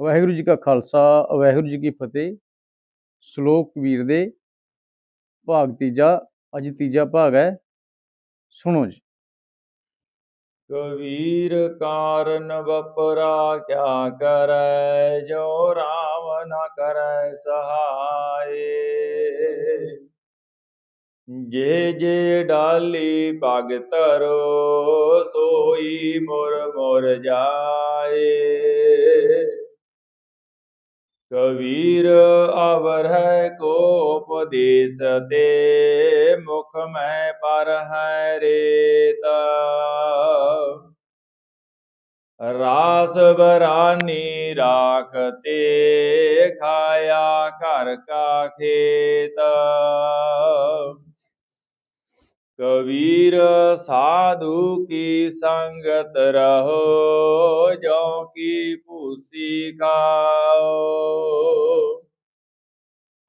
ਵਾਹਿਗੁਰੂ ਜੀ ਕਾ ਖਾਲਸਾ, ਵਾਹਿਗੁਰੂ ਜੀ ਕੀ ਫਤਿਹ। ਸ਼ਲੋਕ ਕਬੀਰ ਦੇ ਭਾਗ ਤੀਜਾ, ਅੱਜ ਤੀਜਾ ਭਾਗ ਹੈ। ਸੁਣੋ ਜੀ। ਕਬੀਰ ਕਾਰਨ ਵਪਰਾ ਕਿਆ ਕਰੈ, ਜੋ ਰਾਮ ਨ ਕਰੈ ਸਹਾਏ। ਜੇ ਜੇ ਡਾਲੀ ਪਗ ਧਰੋ, ਸੋਈ ਮੁਰ ਮੁਰ ਜਾਏ। ਕਬੀਰ ਅਵਰ ਹੈ ਕੋ ਉਪਦੇਸ ਤੇ, ਮੁਖ ਮੈਂ ਪਰ ਹੈ ਰੇਤ। ਰਾਸ ਬਰਾਨੀ ਰਾਖਤੇ ਖਾਇਆ ਘਰ ਕਾ ਖੇਤ। ਕਬੀਰ ਸਾਧੂ ਕੀ ਸੰਗਤ ਰਹੋ ਜੋ ਕੀ ਭੂਸੀ ਖਾਓ।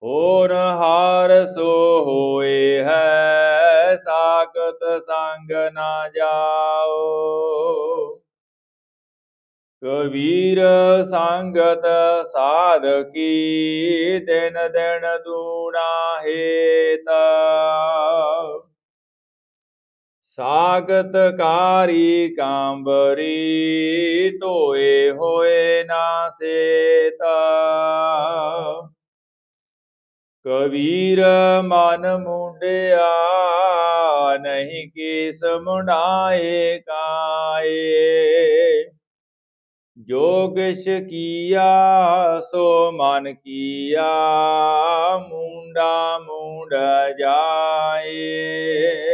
ਹੋਰ ਹਾਰ ਸੋ ਹੋਏ ਹੈ, ਸਾਖਤ ਸੰਗ ਨਾ ਜਾਓ। ਕਬੀਰ ਸੰਗਤ ਸਾਧਕੀ, ਦਿਨ ਦਿਨ ਦੂਣਾ ਹੇਤ। ਸਾਗਤ ਕਾਰੀ ਕਾਂਬਰੀ ਧੋਏ ਹੋਏ ਨਾ ਸੇਤਾ। ਕਬੀਰ ਮਨ ਮੁੰਡਿਆ ਨਹੀਂ ਕਿਸ ਮੁੰਡਾਏ ਕਾਏ। ਜੋ ਕਿਛ ਕੀਆ, ਸੋ ਮਨ ਕੀਆ, ਮੁੰਡਾ ਮੁੰਡ ਜਾਏ।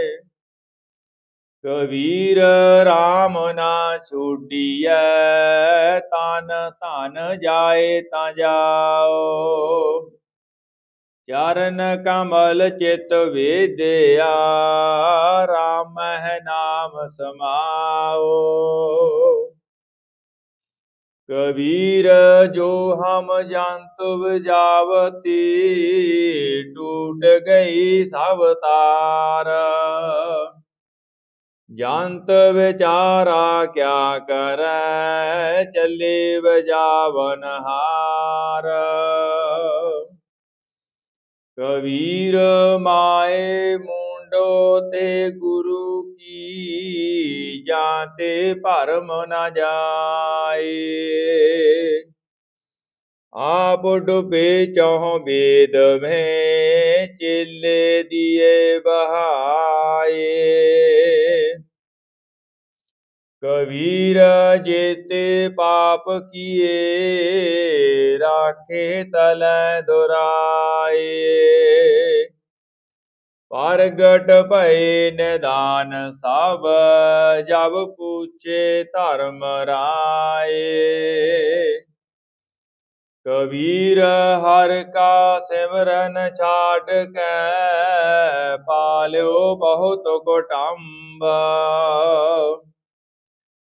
ਕਬੀਰ RAM ਨਾ ਛੋਡੀਐ, ਤਨ ਧਨ ਜਾਏ ਤਾਂ ਜਾਓ। ਚਰਨ ਕਮਲ ਚਿਤ ਵੇਦਿਆ RAM ਹੈ ਨਾਮ ਸਮਾਓ। ਕਬੀਰ ਜੋ ਹਮ ਜੰਤ ਵਿਜਾਵਤੀ, ਟੂਟ ਗਈ ਸਭ ਤਾਰ। ਜੰਤ ਵਿਚਾਰਾ ਕਿਆ ਕਰੈ ਚੱਲੇ ਵਜਾਵਨ ਹਾਰ। ਕਬੀਰ ਮਾਏ ਮੁੰਡੋ ਤੇ ਗੁਰੂ ਕੀ ਜਾਂਤੇ ਭਰਮ ਨਾ ਜਾਏ। ਆਪ ਡੁਬੇ ਚਹੁ ਬੇਦ ਮੈਂ ਚੇਲੇ ਦੀਏ ਬਹਾਏ ਕਬੀਰ ਜੇਤੇ ਪਾਪ ਕੀਏ, ਰਾਖੇ ਤਲੈ ਦੁਰਾਏ। ਪ੍ਰਗਟ ਭਏ ਨਿਦਾਨ ਸਭ, ਜਬ ਪੂਛੇ ਧਰਮ ਰਾਏ। ਕਬੀਰ ਹਰ ਕਾ ਸਿਮਰਨ ਛਾੜ ਕੇ, ਪਾਲਿਓ ਬਹੁਤ ਕੁਟੰਬ।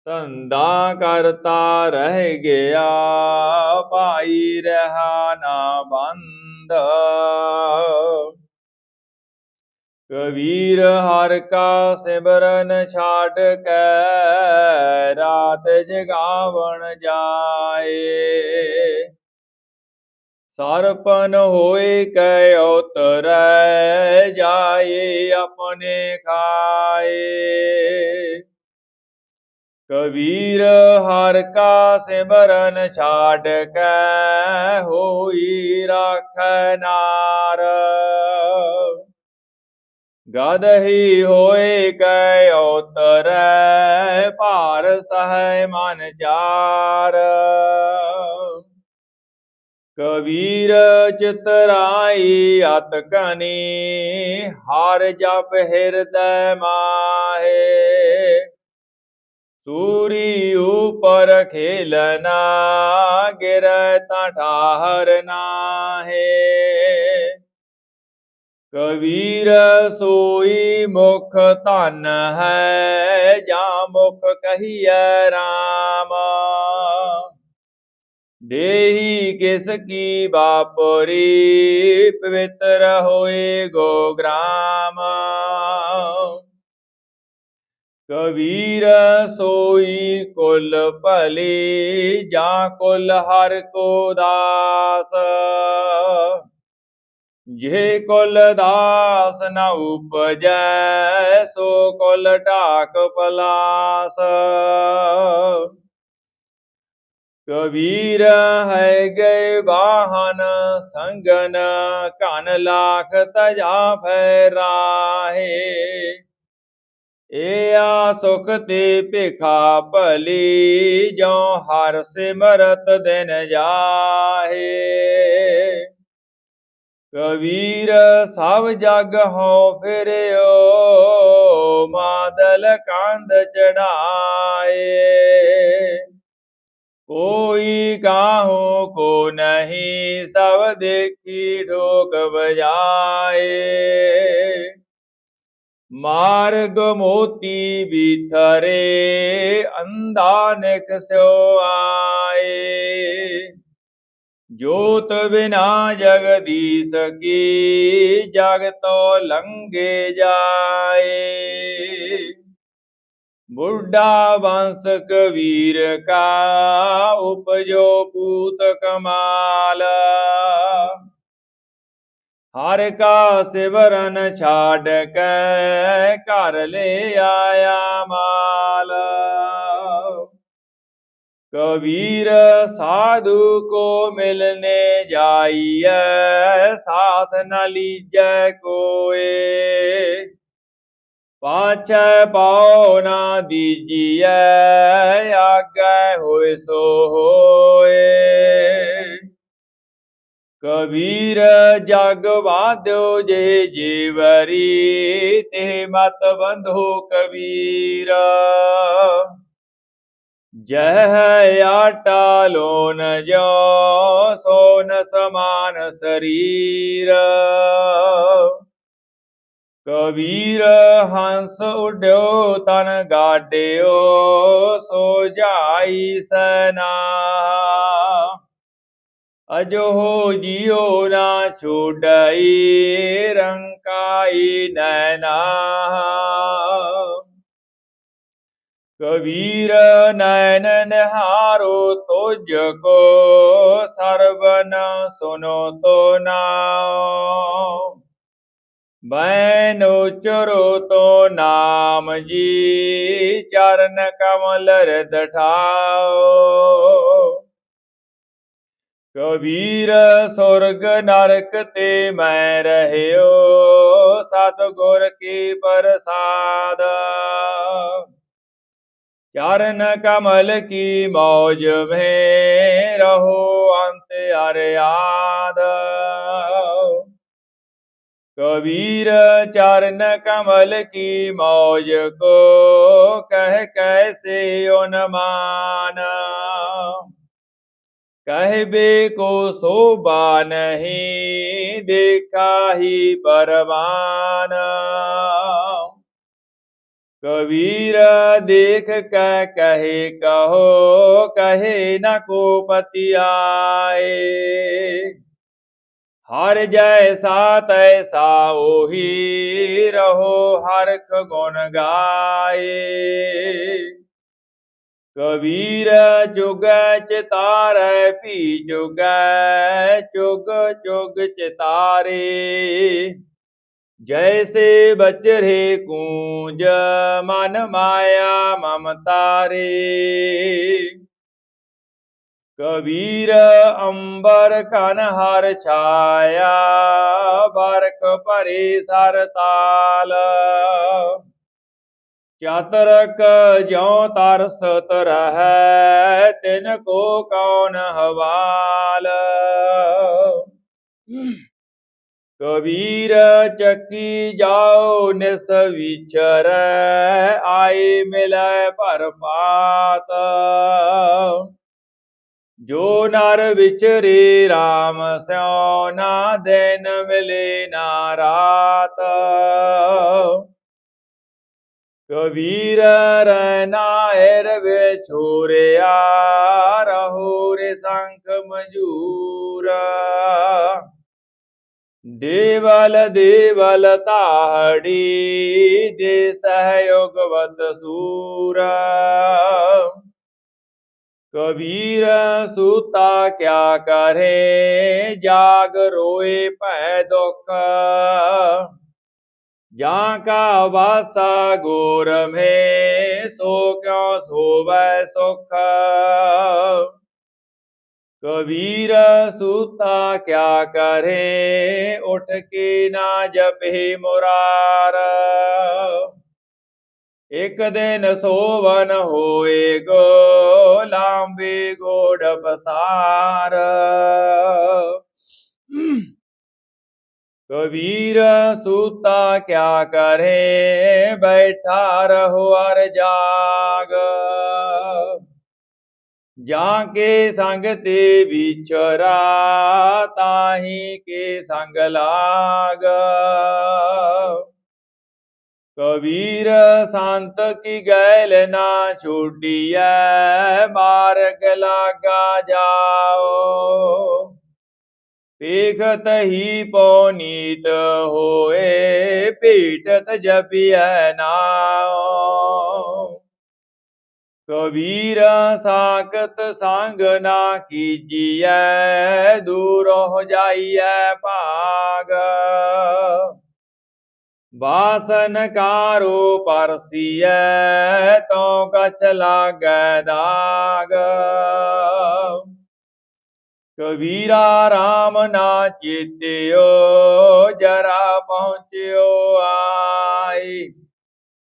ਧੰਦਾ ਕਰਤਾ ਰਹਿ ਗਿਆ, ਭਾਈ ਰਹਾ ਨਾ ਬੰਦ। ਕਬੀਰ ਹਰ ਕਾ ਸਿਮਰਨ ਛਾੜ ਕੇ, ਰਾਤ ਜਗਾਵਣ ਜਾਏ। ਸਰਪਨ ਹੋਏ ਕੈ ਉਤਰੈ, ਜਾਏ ਆਪਣੇ ਖਾਏ। ਕਬੀਰ ਹਰ ਕਾ ਸਿਮਰਨ ਛਾੜ ਕੇ ਹੋਈ ਰਾਖੈ ਨਾਰ। ਗਦ ਹੀ ਹੋਏ ਕੈ ਉਤਰੈ, ਭਾਰ ਸਹਿ ਮਨ ਚਾਰ। ਕਬੀਰ ਚਿਤਰਾਈ ਅਤ ਕਨੀ, ਹਰ ਜਪ ਹਿਰਦੈ ਮਾਹੇ। ਸੂਰੀ ਉਪਰ ਖੇਲਨਾ ਗਿਰੈ ਤਾਂ ਠਾਹਰ ਨਾਹੇ। ਕਬੀਰ ਸੋਈ ਮੁਖ ਧਨ ਹੈ, ਜਾਂ ਮੁਖ ਕਹੀਐ RAM ਦੇਹੀ ਕਿਸ ਕੀ ਬਾਪਰੀ ਪਵਿੱਤਰ ਹੋਏ ਗੋ ਗ੍ਰਾਮ। ਕਬੀਰ ਸੋਈ ਕੁਲ ਭਲੀ, ਜਾਂ ਕੁਲ ਹਰ ਕੋ ਦਾਸ। ਜੇ ਕੁਲ ਦਾਸ ਨਾ ਉਪਜੈ, ਸੋ ਕੁਲ ਢਾਕ ਪਲਾਸ। ਕਬੀਰ ਹੈ ਗਏ ਵਾਹਨ, ਸੰਗਨ ਕਨ ਲਾਖ ਤਜਾ ਫੈ ਰਾਹੇ। ਆ ਸੁਖ ਤੇ ਭਿਖਾ ਭਲੀ ਜੋ ਹਰ ਸਿਮਰਤ ਦਿਨ ਜਾਹੇ। ਕਬੀਰ ਸਭ ਜਗ ਹੋ ਫਿਰਿਓ, ਮਾਦਲ ਕੰਧ ਚੜਾਏ। ਕੋਈ ਕਾਹੂ ਕੋ ਨਹੀਂ, ਸਭ ਦੇਖੀ ਠੋਕ ਬਜਾਏ ਮਾਰਗ ਮੋਤੀ ਵਿਥਰੇ ਅੰਧਾ ਨਿਕ ਸਿਓ ਆਏ। ਜੋਤ ਬਿਨਾ ਜਗਦੀਸ਼ ਕੀ ਜਗ ਤੋ ਲੰਗੇ ਜਾਏ। ਬੁੱਢਾ ਵੰਸ ਕਬੀਰ ਕਾ, ਉਪਜੋ ਪੂਤ ਕਮਾਲ। ਹਰ ਕਾ ਸਿਵਰਨ ਛਾੜ ਕੇ ਘਰ ਲੈ ਆਇਆ ਮਾਲ। ਕਬੀਰ ਸਾਧੂ ਕੋ ਮਿਲਨੇ ਜਾਈਐ, ਸਾਥ ਨ ਲੀਜੈ ਕੋਏ। ਪਾਛੈ ਪਾਉ ਨਾ ਦੀਜੀਐ, ਆਗੈ ਹੋਏ ਸੋ ਹੋਏ ਕਬੀਰ ਜਗ ਵਾਦਿਓ ਜੇ ਜੀਵਰੀ ਤੇ ਮਤ ਬੰਧੋ ਕਬੀਰ। ਜਹ ਆਟਾ ਲੋਨ ਜੋ ਸੋਨ ਸਮਾਨ ਸਰੀਰ। ਕਬੀਰ ਹੰਸ ਉਡਿਓ, ਤਨ ਗਾਡਿਓ, ਸੋ ਜਾਈ ਸਨਾ। ਅਜੋ ਜਿਉ ਨਾ ਛੋੜਈ ਰੰਕਾਈ ਨੈਨਾ ਕਬੀਰ ਨੈਣ ਹਾਰੋ ਤੁਜ ਕੋ ਸਰਵਨ ਸੁਨੋ ਤੋ ਨਾਮ। ਬੈਨ ਉਚਰੋ ਤੋ ਨਾਮ ਜੀ, ਚਰਨ ਕਮਲ ਰਿਦ ਕਬੀਰ ਸੁਰਗ ਨਰਕ ਤੇ ਮੈਂ ਰਹਿਓ, ਸਤਿਗੁਰ ਕੀ ਪ੍ਰਸਾਦ। ਚਰਨ ਕਮਲ ਕੀ ਮੌਜ ਮੇ ਰਹੋ ਅੰਤ ਅਰਿਆਦ। ਕਬੀਰ ਚਰਨ ਕਮਲ ਕੀ ਮੌਜ ਕੋ ਕਹਿ ਕੈਸੇ ਉਨਮਾਨ। कहबे को शोभा नहीं देखा ही परवान कबीर देख कह कहे कहो कहे न को पति आए हर जैसा तैसा ओही रहो हरख गुण गाए ਕਬੀਰ ਜੁਗੈ ਚਿਤਾਰੈ ਭੀ ਜੁਗੈ ਜੁਗ ਚੁਗ ਚਿਤਾਰੇ ਜੈਸੇ ਬਚਰੇ ਕੂੰਜ ਮਨ ਮਾਇਆ ਮਮਤਾਰੇ ਕਬੀਰ ਅੰਬਰ ਕਨ ਹਰ ਛਾਇਆ ਬਰਖ ਭਰੇ ਸਰ ਤਾਲ। ਚਾਤਰਕ ਜਿਉ ਤਰਸਤ ਰਹੈ ਤਿਨ ਕੋ ਕੌਣ ਹਵਾਲ। ਕਬੀਰ ਚੱਕੀ ਜਾਓ ਨਿਸ ਵਿਚਰੈ, ਆਈ ਮਿਲੈ ਭਰ ਪਾਤ ਜੋ ਨਰ ਵਿਚਰੇ RAM ਸਿਉ ਨਾ ਦਿਨ ਮਿਲੇ ਨਾ ਰਾਤ। ਕਬੀਰ ਰਹਿਨਾ ਏਰ ਵਿਛੋਰਿਆ, ਰਹੋ ਰੇ ਸੰਖ ਮਜੂਰ। ਦੇਵਲ ਦੇਵਲ ਤਾਹੜੀ ਦੇ ਸਹਿਯੋਗਵਤ ਸੂਰ। ਕਬੀਰ ਸੂਤਾ ਕਿਆ ਕਰੇ, ਜਾਗ ਰੋਏ ਭੈ ਦੁਖ। ਜਾਂ ਕਾ ਵਾਸਾ ਗੋਰ ਮੇ, ਸੋ ਕਿਉ ਸੋਵੈ ਸੁਖ। ਕਬੀਰ ਸੂਤਾ ਕਿਆ ਕਰੇ, ਉਠ ਕੇ ਨਾ ਜਪੇ ਮੁਰਾਰ। ਇਕ ਦਿਨ ਸੋਵਨ ਹੋਏ ਗੋ, ਲਾਂਬੇ ਗੋੜ ਪਸਾਰ। ਕਬੀਰ ਸੂਤਾ ਕਿਆ ਕਰੇ? ਬੈਠਾ ਰਹੋ ਅਰ ਜਾਗ। ਜਾਂ ਕੇ ਸੰਗ ਤੇ ਵਿਚਰਾ ਤਾਹੀ ਕੇ ਸੰਗ ਲਾਗ। ਕਬੀਰ ਸੰਤ ਕੀ ਗੈਲ ਨਾ ਛੋਡੀਐ ਮਾਰਗ ਲਾਗਾ ਜਾਓ। ਪੇਖਤ ਹੀ ਪੌਨੀਤ ਹੋਏ ਭੇਟਤ ਜਪਿਐ ਨਾਉ। ਕਬੀਰ ਸਾਖਤ ਸੰਗ ਨਾ ਕੀਜੀਐ ਦੂਰ ਹੋ ਜਾਈਐ ਭਾਗ। ਬਾਸਨ ਕਾਰੋ ਪਰਸੀਐ ਤੋ ਕਛ ਲਾਗੈ ਦਾਗ। ਕਬੀਰਾ RAM ਨਾ ਚੇਤਿਓ, ਜਰਾ ਪਹੁੰਚਿਓ ਆਈ।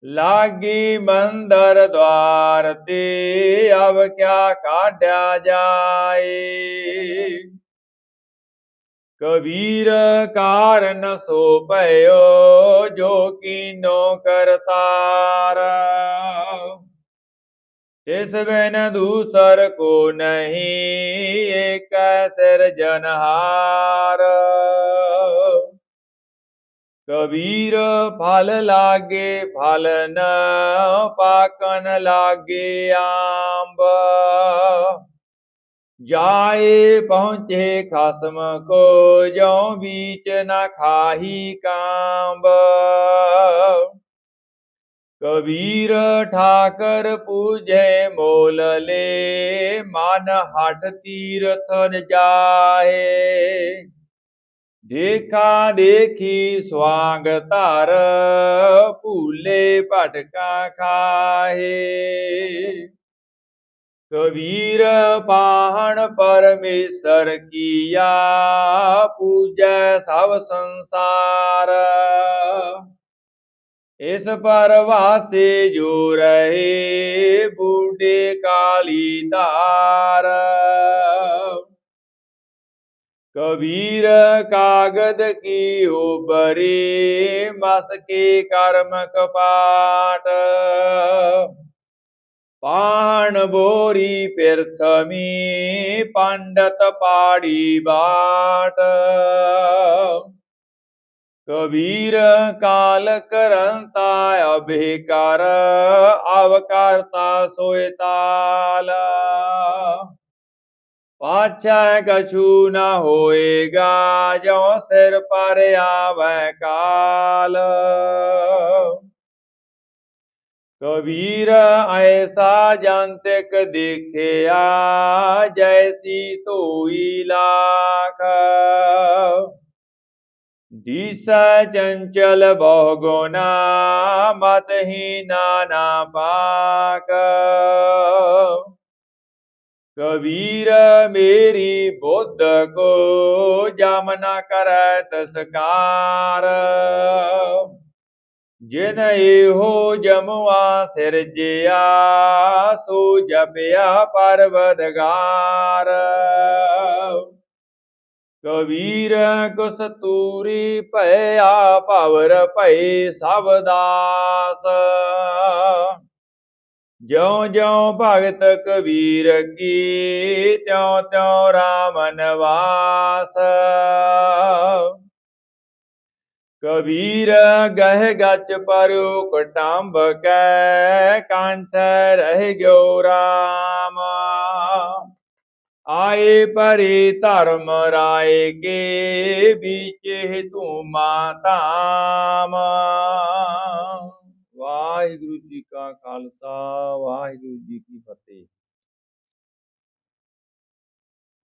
ਲਾਗੀ ਮੰਦਰ ਦਵਾਰ ਤੇ ਅਬ ਕਿਆ ਕਾਢਿਆ ਜਾਏ। ਕਬੀਰ ਕਾਰਨ ਸੋ ਭਇਓ, ਜੋ ਕੀਨੋ ਕਰਤਾਰ। ਤਿਸ ਬਿਨ ਦੂਸਰ ਕੋ ਨਹੀਂ ਏਕ ਸਿਰਜਨਹਾਰ ਕਬੀਰ ਫਲ ਲਾਗੇ, ਫਲ ਨ ਪਾਕਨ ਲਾਗੇ ਆੰਬ। ਜਾਏ ਪਹੁੰਚੇ ਖਸਮ ਕੋ ਜੋ ਬੀਚ ਨ ਖਾਹੀ ਕਾਂਬ। ਕਬੀਰ ਠਾਕਰ ਪੂਜੈ ਮੋਲ ਲੈ ਮਨ ਹਟ ਤੀਰਥ ਨ ਜਾਏ। ਦੇਖਾ ਦੇਖੀ ਸਵਾਂਗ ਧਰ, ਭੂਲੇ ਭਟਕਾ ਖਾਏ। ਕਬੀਰ ਪਾਹਣ ਪਰਮੇਸ਼ਰ ਕੀਆ, ਪੂਜੈ ਸਭ ਸੰਸਾਰ। ਇਸ ਪਰਵਾਸੇ ਜੋ ਰਹੇ ਬੂਢੇ ਕਾਲੀ ਧਾਰ। ਕਬੀਰ ਕਾਗਦ ਕੀ ਉਬਰੀ ਮਸ ਕੇ ਕਰਮ ਕਪਾਟ। ਪਾਣ ਬੋਰੀ ਪਿਰਥਮੀ, ਪੰਡਤ ਪਾੜੀ ਬਾਟ। ਕਬੀਰ ਕਾਲ ਕਰੰਤਾ ਅਭੇ ਕਰ ਅਵਕਰਤਾ ਸੋਇ ਤਾਲ। ਪਾਛੈ ਕਛੂ ਨਾ ਹੋਏਗਾ ਜੋ ਸਿਰ ਪਰ ਆਵੈ ਕਾਲ। ਕਬੀਰ ਐਸਾ ਜੰਤਕ ਦੇਖਿਆ, ਜੈਸੀ ਧੋਈ ਲਾਖ। ਦੀਸੈ ਚੰਚਲ ਬਹੁ ਗੁਨਾ ਮਤ ਹੀ ਨਾਨਾ ਪਾਕ ਕਬੀਰ ਮੇਰੀ ਬੁੱਧ ਕੋ ਜਮ ਨ ਕਰੈ ਤਸਕਾਰ ਜਿਨ ਇਹੋ ਜਮਵਾ ਸਿਰਜਿਆ ਸੋ ਜਪਿਆ ਪਰਵਦਗਾਰ ਕਬੀਰ ਕੁਸਤੂਰੀ ਭਇਆ ਭਵਰ ਭਏ ਸਭ ਦਾਸ। ਜਿਉ ਜਿਉ ਭਗਤ ਕਬੀਰ ਕੀ, ਤਿਉ ਤਿਉ ਰਾਮ ਨਵਾਸ। ਕਬੀਰ ਗਹਿ ਗਚ ਪਰੁ ਕਟੰਬ ਕੈ, ਕੰਠ ਰਹਿ ਗਿਓ ਰਾਮ। ਆਏ ਪਰੇ ਧਰਮ ਰਾਏ ਕੇ ਵਿਚੇ ਧੂਮਾ ਧਾਮ ਵਾਹਿਗੁਰੂ ਜੀ ਕਾ ਖਾਲਸਾ, ਵਾਹਿਗੁਰੂ ਜੀ ਕੀ ਫਤਿਹ।